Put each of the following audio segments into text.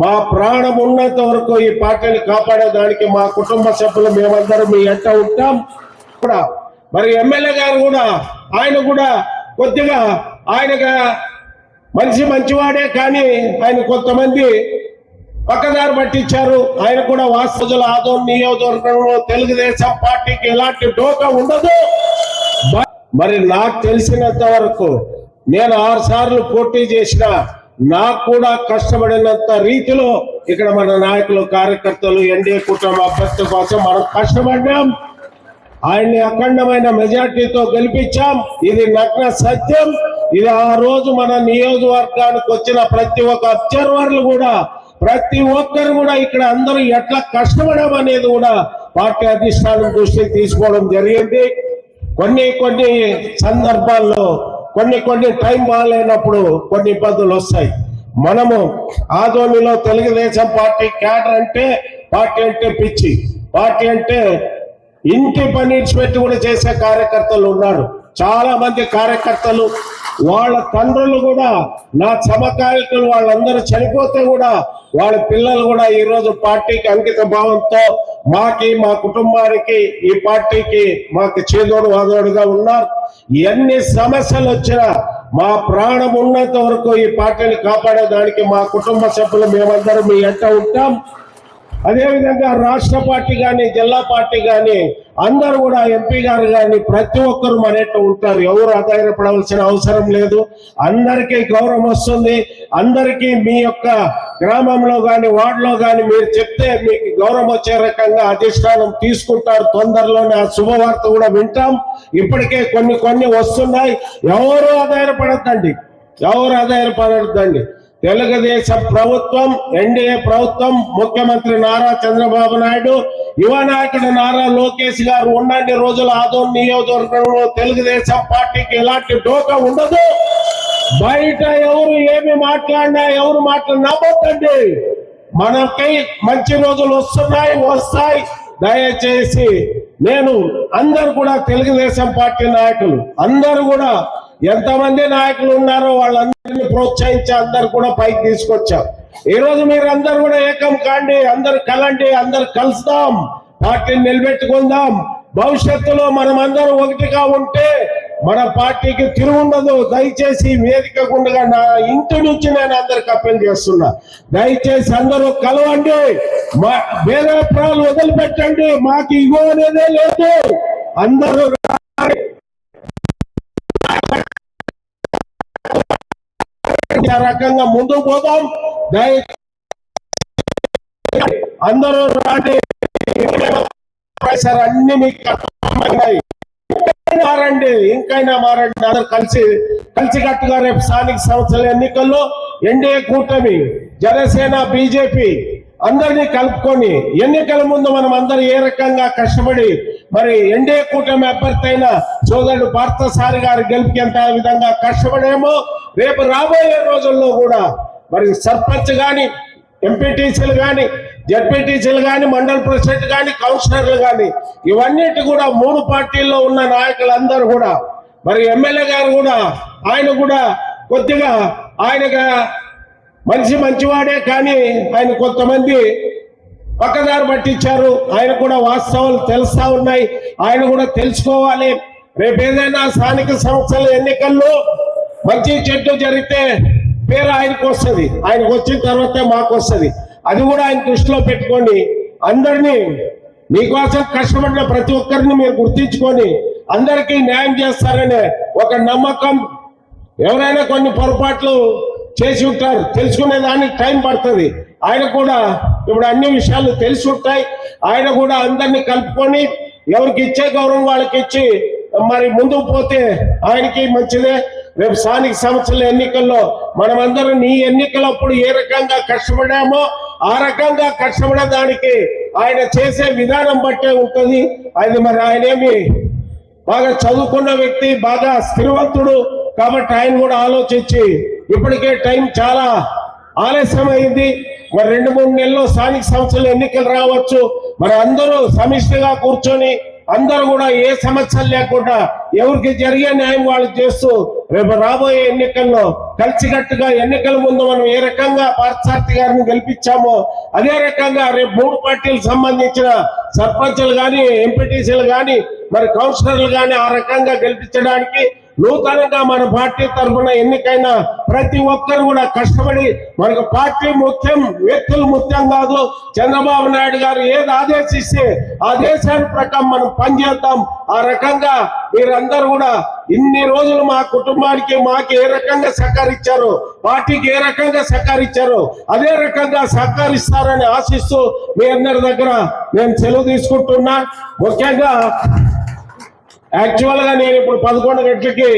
మా ప్రాణం ఉన్నంత వరకు ఈ పార్టీని కాపాడేదానికి మా కుటుంబ సభ్యులు మేమందరం మీ ఎంట ఉంటాం. కూడా మరి ఎమ్మెల్యే గారు కూడా ఆయన కూడా కొద్దిగా ఆయనగా మనిషి మంచివాడే కానీ ఆయన కొంతమంది పక్కదారి పట్టించారు. ఆయన కూడా వాస్తవుల ఆదో నియోజకవర్గంలో తెలుగుదేశం పార్టీకి ఎలాంటి డోకా ఉండదు. మరి నాకు తెలిసినంత వరకు నేను ఆరు సార్లు పోటీ చేసిన నాకు కూడా కష్టపడినంత రీతిలో ఇక్కడ మన నాయకులు కార్యకర్తలు ఎన్డీఏ కుటుంబ అభ్యర్థి కోసం మనం కష్టపడ్డాం. ఆయన్ని అఖండమైన మెజార్టీతో గెలిపించాం. ఇది నగ్న సత్యం. ఇది ఆ రోజు మన నియోజకవర్గానికి వచ్చిన ప్రతి ఒక్క అబ్జర్వర్లు కూడా ప్రతి ఒక్కరు కూడా ఇక్కడ అందరూ ఎట్లా కష్టపడడం అనేది కూడా పార్టీ అధిష్టానం దృష్టికి తీసుకోవడం జరిగింది. కొన్ని కొన్ని సందర్భాల్లో కొన్ని కొన్ని టైం బాగాలేనప్పుడు కొన్ని ఇబ్బందులు వస్తాయి. మనము ఆదోనిలో తెలుగుదేశం పార్టీ క్యాడర్ అంటే పార్టీ అంటే పిచ్చి. పార్టీ అంటే ఇంటి పని పెట్టి కూడా చేసే కార్యకర్తలు ఉన్నారు. చాలా మంది కార్యకర్తలు వాళ్ళ తండ్రులు కూడా నా సమకాలికలు వాళ్ళందరూ చనిపోతే కూడా వాళ్ళ పిల్లలు కూడా ఈ రోజు పార్టీకి అంకిత భావంతో మాకి మా కుటుంబానికి ఈ పార్టీకి మాకు చేదోడు వాదోడుగా ఉన్నారు. ఎన్ని సమస్యలు వచ్చినా మా ప్రాణం ఉన్నంత వరకు ఈ పార్టీని కాపాడేదానికి మా కుటుంబ సభ్యులు మేమందరం మీ ఎంట ఉంటాం. అదేవిధంగా రాష్ట్ర పార్టీ కానీ జిల్లా పార్టీ కానీ అందరూ కూడా ఎంపీ గారు కానీ ప్రతి ఒక్కరు మనట్టు ఉంటారు. ఎవరు ఆధారపడవలసిన అవసరం లేదు. అందరికీ గౌరవం వస్తుంది. అందరికీ మీ యొక్క గ్రామంలో కానీ వార్డులో కానీ మీరు చెప్తే మీకు గౌరవం వచ్చే రకంగా అధిష్టానం తీసుకుంటారు. తొందరలోనే ఆ శుభవార్త కూడా వింటాం. ఇప్పటికే కొన్ని కొన్ని వస్తున్నాయి. ఎవరు ఆధారపడద్దండి? ఎవరు ఆధారపడద్దండి? తెలుగుదేశం ప్రభుత్వం ఎన్డీఏ ప్రభుత్వం ముఖ్యమంత్రి నారా చంద్రబాబు నాయుడు యువ నాయకుడు నారా లోకేష్ గారు ఉన్నన్ని రోజులు ఆదోన్ నియోజకవర్గంలో తెలుగుదేశం పార్టీకి ఎలాంటి డోకా ఉండదు. బయట ఎవరు ఏమి మాట్లాడినా ఎవరు మాట్లాడినా నమ్మొద్దండి. మనకి మంచి రోజులు వస్తున్నాయి వస్తాయి. దయచేసి నేను అందరు కూడా తెలుగుదేశం పార్టీ నాయకులు అందరూ కూడా ఎంతమంది నాయకులు ఉన్నారో వాళ్ళందరినీ ప్రోత్సహించి అందరు కూడా పైకి తీసుకొచ్చాం. ఈ రోజు మీరు అందరు కూడా ఏకం కాండి అందరు కలండి అందరు కలుస్తాం పార్టీని నిలబెట్టుకుందాం. భవిష్యత్తులో మనం అందరం ఒకటిగా ఉంటే మన పార్టీకి తిరుగుండదు. దయచేసి వేదిక గుండగా నా ఇంటి నుంచి నేను అందరికి అప్పీల్ చేస్తున్నా. దయచేసి అందరూ కలవండి. మా భేదాభిప్రాయాలు వదిలిపెట్టండి. మాకు ఇగో అనేదే లేదు. అందరూ రాండి. రకంగా ముందుకు పోదాం దయ అందరూ రాండి. సార్ అన్ని మీకు మారండి ఇంకైనా మారండి. అందరు కలిసి కలిసి కట్టుగా రేపు స్థానిక సంస్థల ఎన్నికల్లో ఎన్డీఏ కూటమి జనసేన బీజేపీ అందరినీ కలుపుకొని ఎన్నికల ముందు మనం అందరు ఏ రకంగా కష్టపడి మరి ఎన్డీఏ కూటమి అభ్యర్థి అయిన సోదరుడు పార్థసారి గారు గెలిపేంత విధంగా కష్టపడేమో రేపు రాబోయే రోజుల్లో కూడా మరి సర్పంచ్ కానీ ఎంపీటీసీలు కానీ జడ్పీటీసీలు కానీ మండల ప్రెసిడెంట్ కానీ కౌన్సిలర్లు కానీ ఇవన్నిటి కూడా మూడు పార్టీల్లో ఉన్న నాయకులందరూ కూడా మరి ఎమ్మెల్యే గారు కూడా ఆయన కూడా కొద్దిగా ఆయనగా మనిషి మంచివాడే కానీ ఆయన కొంతమంది పక్కదారి పట్టించారు. ఆయన కూడా వాస్తవాలు తెలుస్తా ఉన్నాయి. ఆయన కూడా తెలుసుకోవాలి. రేపు ఏదైనా స్థానిక సంస్థల ఎన్నికల్లో మంచి చెడ్డు జరిగితే పేరు ఆయనకు వస్తుంది. ఆయనకు వచ్చిన తర్వాతే మాకు వస్తుంది. అది కూడా ఆయన దృష్టిలో పెట్టుకొని అందరినీ మీకోసం కష్టపడిన ప్రతి ఒక్కరిని మీరు గుర్తించుకొని అందరికీ న్యాయం చేస్తారనే ఒక నమ్మకం ఎవరైనా కొన్ని పొరపాట్లు చేసి ఉంటారు తెలుసుకునే దానికి టైం పడుతుంది. ఆయన కూడా ఇప్పుడు అన్ని విషయాలు తెలిసి ఉంటాయి. ఆయన కూడా అందరినీ కలుపుకొని ఎవరికి ఇచ్చే గౌరవం వాళ్ళకి ఇచ్చి మరి ముందుకు పోతే ఆయనకి మంచిదే. రేపు స్థానిక సంస్థల ఎన్నికల్లో మనమందరం నీ ఎన్నికలప్పుడు ఏ రకంగా కష్టపడామో ఆ రకంగా కష్టపడడానికి ఆయన చేసే విధానం బట్టే ఉంటుంది. అది మరి ఆయన ఏమి బాగా చదువుకున్న వ్యక్తి బాగా స్థిరవంతుడు కాబట్టి ఆయన కూడా ఆలోచించి ఇప్పటికే టైం చాలా ఆలస్యం అయింది మరి రెండు మూడు నెలల్లో స్థానిక సంస్థల ఎన్నికలు రావచ్చు. మరి అందరూ సమిష్టిగా కూర్చొని అందరూ కూడా ఏ సమస్యలు లేకుండా ఎవరికి జరిగే న్యాయం వాళ్ళు చేస్తూ రేపు రాబోయే ఎన్నికల్లో కలిసికట్టుగా ఎన్నికల ముందు మనం ఏ రకంగా పార్థసారథి గారిని గెలిపించామో అదే రకంగా రేపు మూడు పార్టీలకు సంబంధించిన సర్పంచ్లు కానీ ఎంపీటీసీలు కానీ మరి కౌన్సిలర్లు కానీ ఆ రకంగా గెలిపించడానికి నూతనంగా మన పార్టీ తరఫున ఎన్నికైన ప్రతి ఒక్కరు కూడా కష్టపడి మనకు పార్టీ ముఖ్యం వ్యక్తులు ముఖ్యం కాదు. చంద్రబాబు నాయుడు గారు ఏది ఆదేశిస్తే ఆదేశాల ప్రకారం మనం పనిచేద్దాం. ఆ రకంగా మీరందరూ కూడా ఇన్ని రోజులు మా కుటుంబానికి మాకు ఏ రకంగా సహకరించారు పార్టీకి ఏ రకంగా సహకరించారు అదే రకంగా సహకరిస్తారని ఆశిస్తూ మీ అందరి దగ్గర నేను సెలవు తీసుకుంటున్నా. ముఖ్యంగా యాక్చువల్గా నేను ఇప్పుడు పదకొండు గంటలకి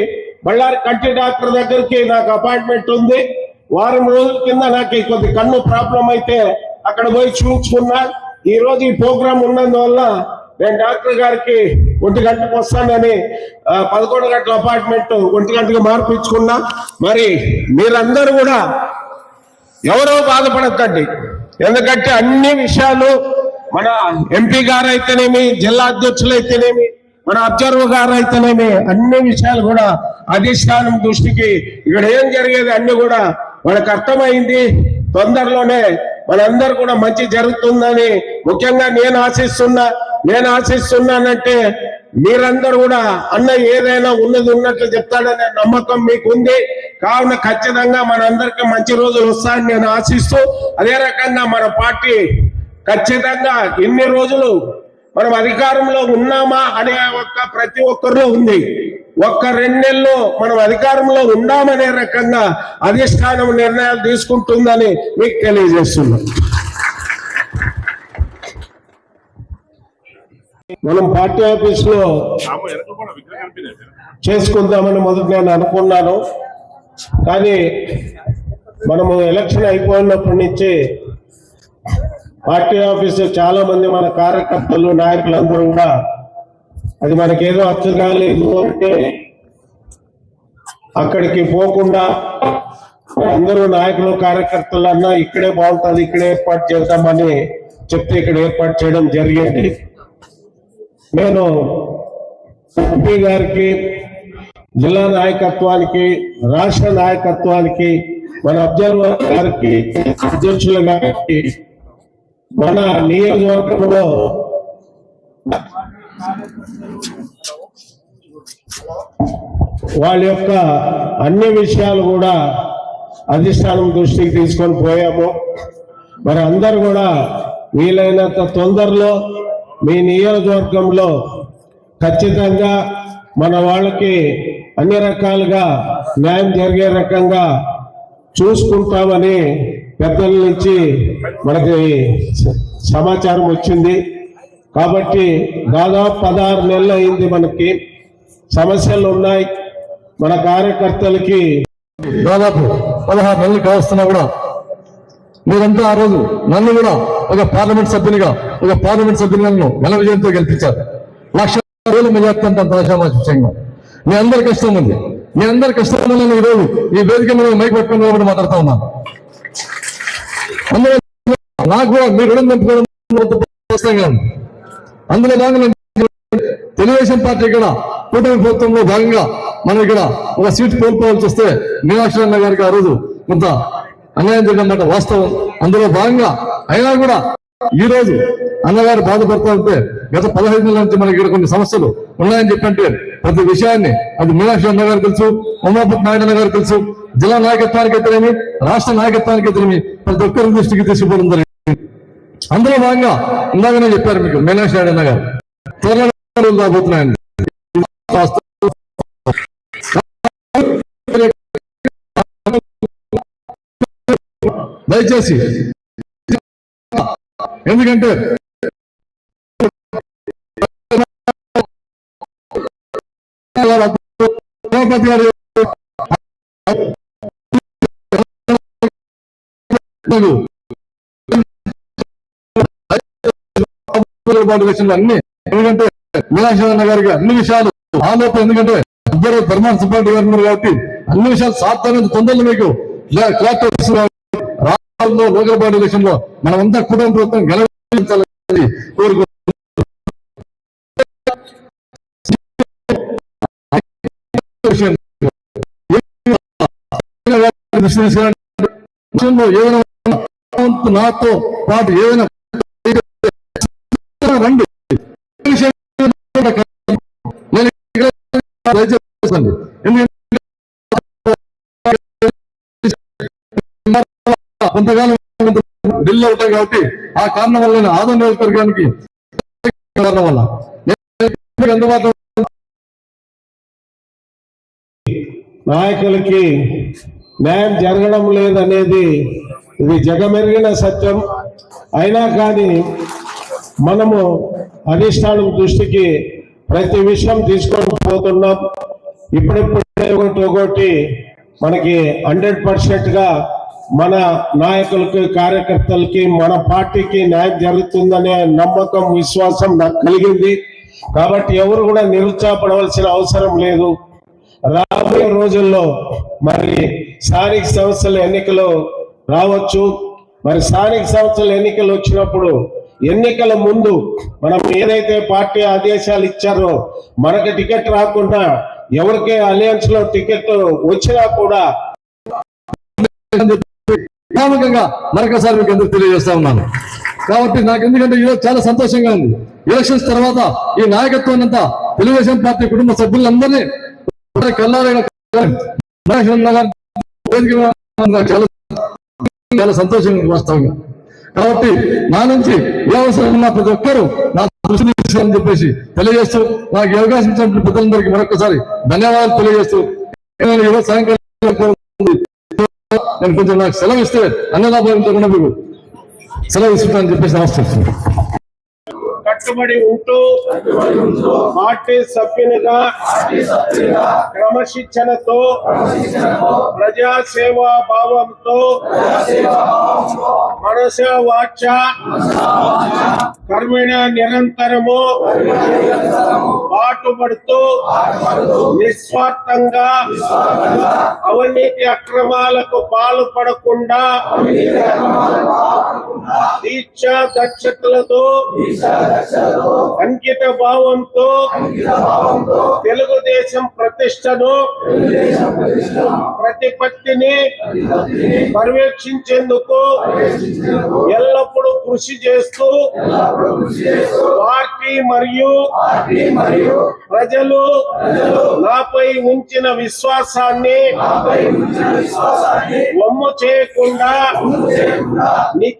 బళ్ళారి కంటి డాక్టర్ దగ్గరికి నాకు అపాయింట్మెంట్ ఉంది. వారం రోజుల కింద నాకు కొద్ది కన్ను ప్రాబ్లం అయితే అక్కడ పోయి చూపించుకున్నా. ఈ రోజు ఈ ప్రోగ్రామ్ ఉన్నందువల్ల నేను డాక్టర్ గారికి ఒంటి గంటకు వస్తానని పదకొండు గంటల అపాయింట్మెంట్ ఒంటి గంటకి మార్పించుకున్నా మరి మీరందరూ కూడా ఎవరో బాధపడద్దండి. ఎందుకంటే అన్ని విషయాలు మన ఎంపీ గారు అయితేనేమి జిల్లా అధ్యక్షులు అయితేనేమి మన అబ్జర్వ్ గారు అయితేనేమి అన్ని విషయాలు కూడా అధిష్టానం దృష్టికి ఇక్కడ ఏం జరిగేది అన్ని కూడా వాళ్ళకి అర్థమైంది. తొందరలోనే మనందరూ కూడా మంచి జరుగుతుందని ముఖ్యంగా నేను ఆశిస్తున్నా నేను ఆశిస్తున్నానంటే మీరందరూ కూడా అన్న ఏదైనా ఉన్నది ఉన్నట్లు చెప్తాడనే నమ్మకం మీకు ఉంది కావున ఖచ్చితంగా మనందరికీ మంచి రోజులు వస్తాయని నేను ఆశిస్తూ అదే రకంగా మన పార్టీ ఖచ్చితంగా ఇన్ని రోజులు మనం అధికారంలో ఉన్నామా అనే ఒక్క ప్రతి ఒక్కరిలో ఉంది. ఒక్క రెండు మనం అధికారంలో ఉన్నామనే రకంగా అధిష్టానం నిర్ణయాలు తీసుకుంటుందని మీకు తెలియజేస్తున్నాం. మనం పార్టీ ఆఫీస్లో చేసుకుందామని మొదట నేను అనుకున్నాను. కానీ మనము ఎలక్షన్ అయిపోయినప్పటి నుంచి పార్టీ ఆఫీస్ చాలా మంది మన కార్యకర్తలు నాయకులందరూ కూడా అది మనకేదో అర్థం కాలేదు అంటే అక్కడికి పోకుండా అందరూ నాయకులు కార్యకర్తలు అన్నా ఇక్కడే బాగుంటుంది ఇక్కడే ఏర్పాటు చేద్దామని చెప్తే ఇక్కడ ఏర్పాటు చేయడం జరిగింది. నేను ఎంపీ గారికి జిల్లా నాయకత్వానికి రాష్ట్ర నాయకత్వానికి మన అబ్జర్వర్ గారికి అధ్యక్షుల గారికి మన నియోజకవర్గంలో వాళ్ళ యొక్క అన్ని విషయాలు కూడా అధిష్టానం దృష్టికి తీసుకొని పోయాము. మరి అందరు కూడా వీలైనంత తొందరలో మీ నియోజకవర్గంలో ఖచ్చితంగా మన వాళ్ళకి అన్ని రకాలుగా న్యాయం జరిగే రకంగా చూసుకుంటామని పెద్దల నుంచి మనకి సమాచారం వచ్చింది. కాబట్టి దాదాపు పదహారు నెలలు అయింది మనకి. సమస్యలు ఉన్నాయి. మన కార్యకర్తలకి దాదాపు పదహారు నెలలు కావస్తున్నా కూడా మీరంతా ఆ రోజు నన్ను కూడా ఒక పార్లమెంట్ సభ్యునిగా ఒక పార్లమెంట్ సభ్యులను ఘన విజయంతో గెలిపించారు. లక్ష వేల మెజార్టీ అంత మీ అందరి కష్టం ఉంది. మీ అందరి కష్టం వల్ల ఈ రోజు ఈ వేదిక మీద మైక్ పట్టుకుని నిలబడి మాట్లాడుతా ఉన్నాను. అందులో నాకు కూడా మీ రుణం అందులో భాగంగా తెలుగుదేశం పార్టీ ఇక్కడ కూటమి ప్రభుత్వంలో భాగంగా మనం ఇక్కడ ఒక సీట్ కోల్పోవాల్సి వస్తే మీనాక్షి అన్న గారికి ఆ రోజు కొంత అన్యాయం జరిగినమాట వాస్తవం. అందులో భాగంగా అయినా కూడా ఈ రోజు అన్నగారు బాధపడతా ఉంటే గత పదహైదు నెలల నుంచి మనకి ఇక్కడ కొన్ని సమస్యలు ఉన్నాయని చెప్పంటే ప్రతి విషయాన్ని అది మీనాక్షి అన్న గారు తెలుసు ఉమాపతి నాయుడు అన్న గారు తెలుసు జిల్లా నాయకత్వానికి అయితేనేమి రాష్ట్ర నాయకత్వానికి అయితేనేమి ప్రతి ఒక్కరి దృష్టికి తీసుకుపోవడం జరిగింది. అందులో భాగంగా ఇందాకనే చెప్పారు మీకు మీనాక్షి నాయుడు అన్న గారు. త్వరలో రాబోతున్నాయండి. దయచేసి ఎందుకంటే గారు నువ్వు పాటు విషయంలో అన్ని. ఎందుకంటే మీనాక్షరణ గారికి అన్ని విషయాలు ఆలోపన ఎందుకంటే ఇద్దరు ధర్మాన సుబ్బారెడ్డి గారు ఉన్నారు కాబట్టి అన్ని విషయాలు సాధ్యమైన తొందరలు మీకు రాష్ట్రంలో లోకల్ బాడీ విషయంలో మనమంతా కుటుంబ ప్రభుత్వం గెలవించాలని కోరుకుంటున్నాం. విషయం ఏదైనా నాతో పాటు ఏదైనా రండి. ఈ కొంతకాలం ఢిల్లీ అవుతాయి కాబట్టి ఆ కారణం వల్ల నేను ఆదరణ నియోజకవర్గానికి కారణం వల్ల అందుబాటులో నాయకులకి న్యాయం జరగడం లేదనేది ఇది జగమెరిగిన సత్యం. అయినా కానీ మనము అధిష్టానం దృష్టికి ప్రతి విషయం తీసుకొని పోతున్నాం. ఇప్పుడిప్పుడే ఒకటి ఒకటి మనకి హండ్రెడ్ పర్సెంట్గా మన నాయకులకి కార్యకర్తలకి మన పార్టీకి న్యాయం జరుగుతుందనే నమ్మకం విశ్వాసం నాకు కలిగింది. కాబట్టి ఎవరు కూడా నిరుత్సాహపడవలసిన అవసరం లేదు. రాబోయే రోజుల్లో మరి స్థానిక సంస్థల ఎన్నికలు రావచ్చు. మరి స్థానిక సంస్థల ఎన్నికలు వచ్చినప్పుడు ఎన్నికల ముందు మనం ఏదైతే పార్టీ ఆదేశాలు ఇచ్చారో మనకు టికెట్ రాకుండా ఎవరికే అలయన్స్లో టికెట్ వచ్చినా కూడా మరొకసారి మీకు ఎందుకు తెలియజేస్తా ఉన్నాను. కాబట్టి నాకు ఎందుకంటే ఈరోజు చాలా సంతోషంగా ఉంది. ఎలక్షన్స్ తర్వాత ఈ నాయకత్వాన్ని అంతా తెలుగుదేశం పార్టీ కుటుంబ సభ్యులందరినీ కల్లారైన చాలా సంతోషంగా ఉంది వాస్తవంగా. కాబట్టి నా నుంచి వ్యవసాయం ఉన్న ప్రతి ఒక్కరూ నా దృష్టిని తీసుకోవాలని చెప్పేసి తెలియజేస్తూ నాకు అవకాశం ఇచ్చినటువంటి ప్రజలందరికీ మరొకసారి ధన్యవాదాలు తెలియజేస్తూ నేను ఈరోజు సాయంకాలం నేను కొంచెం నాకు సెలవు ఇస్తే అన్నదాభావంతో కూడా మీకు సెలవు ఇస్తుంటానని చెప్పేసి నమస్తే కట్టుబడి ఉంటూ పార్టీ సభ్యునిగా క్రమశిక్షణతో ప్రజా సేవా భావంతో మనస వాచ కర్మిణ నిరంతరము పాటుపడుతూ నిస్వార్థంగా అవినీతి అక్రమాలకు పాల్పడకుండా దీక్ష దక్షతలతో అంకిత భావంతో తెలుగుదేశం ప్రతిష్టను ప్రతిపత్తిని పర్యవేక్షించేందుకు ఎల్లప్పుడూ కృషి చేస్తూ పార్టీ మరియు ప్రజలు నాపై ఉంచిన విశ్వాసాన్ని వమ్ము చేయకుండా నిత్య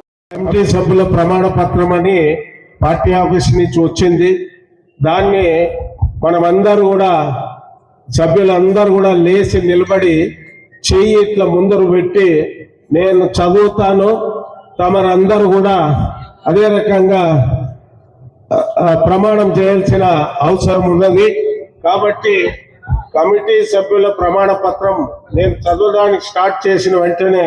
కమిటీ సభ్యుల ప్రమాణ పత్రం అని పార్టీ ఆఫీస్ నుంచి వచ్చింది. దాన్ని మనమందరూ కూడా సభ్యులందరూ కూడా లేచి నిలబడి చెయ్యి ఇట్లా ముందరు పెట్టి నేను చదువుతాను తమరందరూ కూడా అదే రకంగా ప్రమాణం చేయాల్సిన అవసరం ఉన్నది. కాబట్టి కమిటీ సభ్యుల ప్రమాణ పత్రం నేను చదవడానికి స్టార్ట్ చేసిన వెంటనే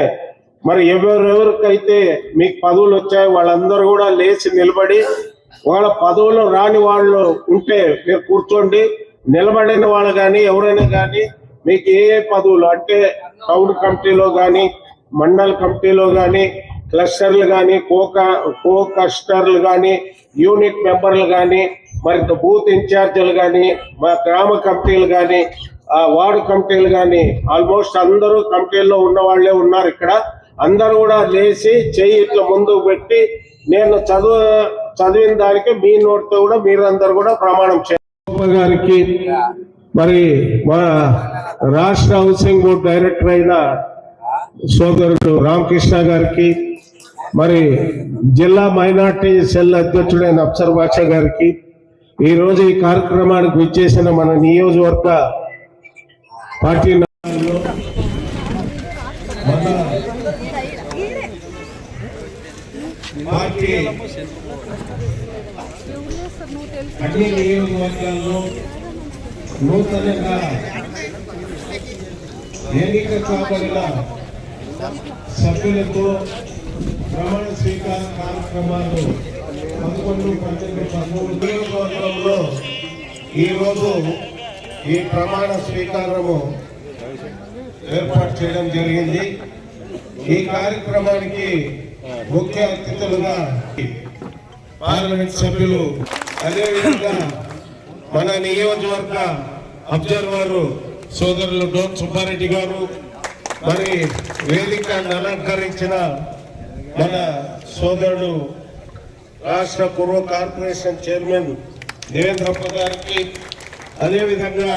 మరి ఎవరెవరికైతే మీకు పదవులు వచ్చాయో వాళ్ళందరూ కూడా లేచి నిలబడి వాళ్ళ పదవులు రాని వాళ్ళు ఉంటే మీరు కూర్చోండి. నిలబడిన వాళ్ళు కానీ ఎవరైనా కానీ మీకు ఏ ఏ పదవులు అంటే టౌన్ కమిటీలో కానీ మండల కమిటీలో కానీ క్లస్టర్లు కానీ కో కో క్లస్టర్లు కానీ యూనిట్ మెంబర్లు కానీ మరి బూత్ ఇన్ఛార్జీలు కానీ మా గ్రామ కమిటీలు కానీ ఆ వార్డు కమిటీలు కానీ ఆల్మోస్ట్ అందరూ కమిటీల్లో ఉన్న వాళ్ళే ఉన్నారు ఇక్కడ. అందరూ కూడా లేచి చెయ్యి ఇట్లా ముందుకు పెట్టి నేను చదువు చదివిన దానికి మీ నోటితో కూడా మీరందరూ కూడా ప్రమాణం చేయాలి గారికి మరి మా రాష్ట్ర హౌసింగ్ బోర్డు డైరెక్టర్ అయిన సోదరుడు రామకృష్ణ గారికి మరి జిల్లా మైనార్టీ సెల్ అధ్యక్షుడైన అప్సర్ బాష గారికి ఈరోజు ఈ కార్యక్రమానికి విచ్చేసిన మన నియోజకవర్గ పార్టీ నాయకులు, మన పార్టీ అన్ని నియోజకవర్గాల్లో నూతనంగా ఎన్నిక కాబడిన సభ్యులతో ప్రమాణ స్వీకార కార్యక్రమాలు పదకొండు పన్నెండు పదమూడు నియోజకవర్గంలో ఈరోజు ఈ ప్రమాణ స్వీకారము ఏర్పాటు చేయడం జరిగింది. ఈ కార్యక్రమానికి ముఖ్య అతిథులుగా పార్లమెంట్ సభ్యులు అదేవిధంగా మన నియోజకవర్గ అబ్జర్వర్ సోదరులు డోన్ సుబ్బారెడ్డి గారు మరి వేదికను అలంకరించిన మన సోదరుడు రాష్ట్ర పూర్వ కార్పొరేషన్ చైర్మన్ దేవేంద్రప్ప గారికి అదేవిధంగా